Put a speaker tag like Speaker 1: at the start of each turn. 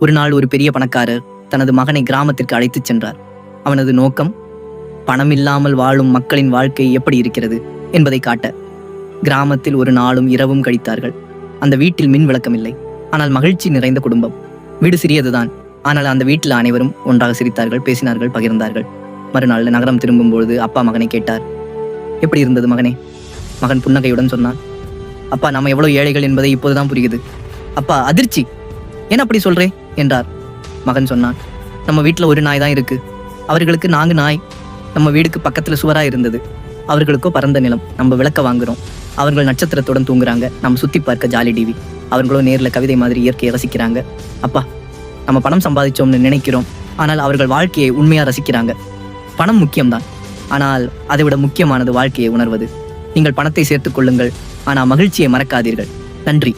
Speaker 1: ஒரு நாள் ஒரு பெரிய பணக்காரர் தனது மகனை கிராமத்திற்கு அழைத்துச் சென்றார். அவனது நோக்கம் பணம் இல்லாமல் வாழும் மக்களின் வாழ்க்கை எப்படி இருக்கிறது? என்பதை காட்ட. கிராமத்தில் ஒரு நாளும் இரவும் கழித்தார்கள். அந்த வீட்டில் மின் விளக்கம் இல்லை ஆனால் மகிழ்ச்சி நிறைந்த குடும்பம். வீடு சிறியதுதான். ஆனால் அந்த வீட்டில் அனைவரும் ஒன்றாக சிரித்தார்கள் பேசினார்கள் பகிர்ந்தார்கள். மறுநாள் நகரம் திரும்பும்பொழுது அப்பா மகனை கேட்டார். எப்படி இருந்தது மகனே? மகன் புன்னகையுடன் சொன்னான். அப்பா நம்ம எவ்வளவு ஏழைகள் என்பதை இப்போதுதான் புரியுது. அப்பா அதிர்ச்சி. ஏன் அப்படி சொல்றே? என்றார். மகன் சொன்னான் நம்ம வீட்டில் ஒரு நாய் தான் இருக்கு. அவர்களுக்கு நான்கு நாய். நம்ம வீடுக்கு பக்கத்தில் சுவராக இருந்தது. அவர்களுக்கோ பரந்த நிலம். நம்ம விளக்க வாங்குறோம். அவர்கள் நட்சத்திரத்துடன் தூங்குறாங்க. நம்ம சுற்றி பார்க்க ஜாலி டிவி. அவர்களோ நேரில் கவிதை மாதிரி இயற்கையை ரசிக்கிறாங்க. அப்பா நம்ம பணம் சம்பாதிச்சோம்னு நினைக்கிறோம். ஆனால் அவர்கள் வாழ்க்கையை உண்மையாக ரசிக்கிறாங்க. பணம் முக்கியம்தான். ஆனால் அதை விட முக்கியமானது வாழ்க்கையை உணர்வது. நீங்கள் பணத்தை சேர்த்துக் கொள்ளுங்கள். ஆனால் மகிழ்ச்சியை மறக்காதீர்கள். நன்றி.